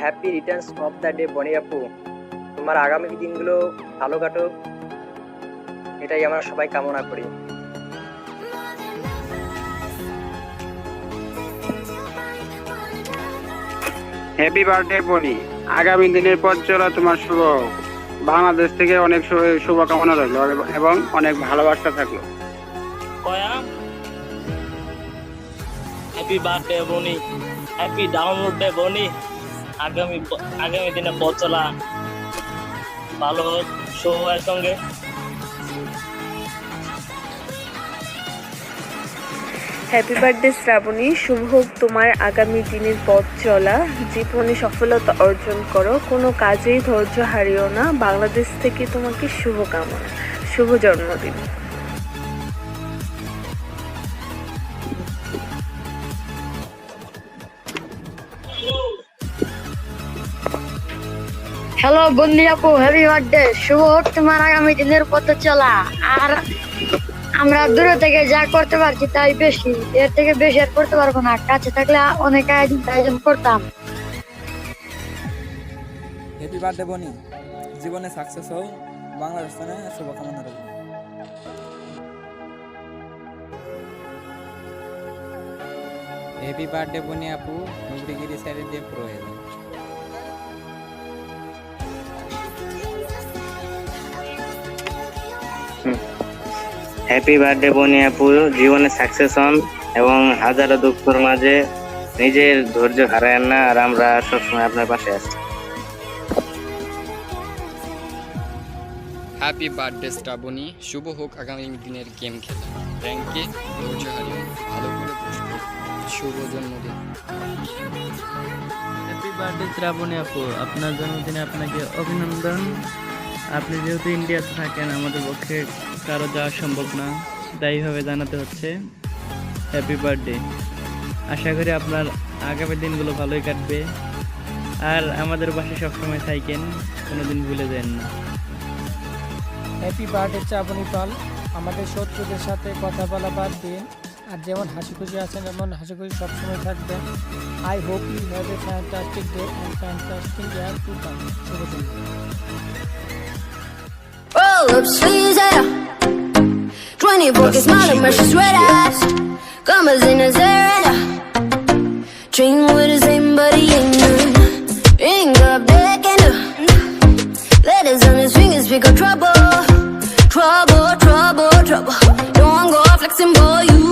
Happy returns of the day Boni আপু তোমার আগামী দিনগুলো ভালো কাটুক। এটাই আমরা সবাই কামনা করি। হ্যাপি বার্থডে বনি আগামী দিনের পথ চলা তোমার শুভ বাংলাদেশ থেকে অনেক শুভকামনা রইল এবং অনেক ভালোবাসা থাকল। Happy birthday Boni happy download day Boni আগামী আগামী দিনে পথ চলা ভালো হোক শুভ এর সঙ্গে। Happy birthday Shrabani. শুভ হোক তোমার আগামী দিনের পথ চলা। জীবনে সফলতা অর্জন করো। কোনো কাজেই ধৈর্য হারিও না। বাংলাদেশ থেকে তোমাকে শুভকামনা। শুভ জন্মদিন। হ্যালো বন্ধু আপু হ্যাপি বার্থডে শুভ হোক তোমার আগামী দিনের পথে চলা। আর আমরা দূরে থেকে যা করতে পারছি তাই বেশি। এর থেকে বেশি আর করতে পারব না। কাছে থাকলে অনেক আয়োজন আয়োজন করতাম। হ্যাপি বার্থডে বনি। জীবনে সাকসেস হও বাংলাদেশ স্থানে শুভকামনা রইল। হ্যাপি বার্থডে বনি আপু। নুবরিগিরি সাইডে দিয়ে প্রয়োজন। হ্যাপি বার্থডে বনি আপু। জীবনে সাকসেস হন এবং হাজারো দুঃখের মাঝে নিজের ধৈর্য হারায়েন না আর আমরা সবসময় আপনার পাশে আছি। হ্যাপি বার্থডে শ্রাবণী শুভ হোক আগামী দিনের গেম খেলা। র্যাঙ্কে ধৈর্য হারিয়ে ভালো করে শুভ জন্মদিন। হ্যাপি বার্থডে শ্রাবণী আপু। আপনার জন্মদিনে আপনাকে অভিনন্দন। আপনি যেহেতু ইন্ডিয়াতে থাকেন, আমাদের পক্ষে কারও যাওয়া সম্ভব না। দায়ীভাবে জানাতে হচ্ছে হ্যাপি বার্থডে আশা করি আপনার আগামী দিনগুলো ভালোই কাটবে। আর আমাদের পাশে সবসময় থাকেন, কোনোদিন ভুলে যান না। Happy birthday Chaboni Pal. আমাদের শত্রুদের সাথে কথা বলা বাদ দিন। আর যেমন হাসি খুশি আছেন যেমন হাসি খুশি সবসময় থাকবেন I hope you have a fantastic day fantastic to come Dream with the same buddy ain't none Ain't got back and Letters on his fingers, we got trouble Trouble, trouble, trouble Don't go flexing, boy, you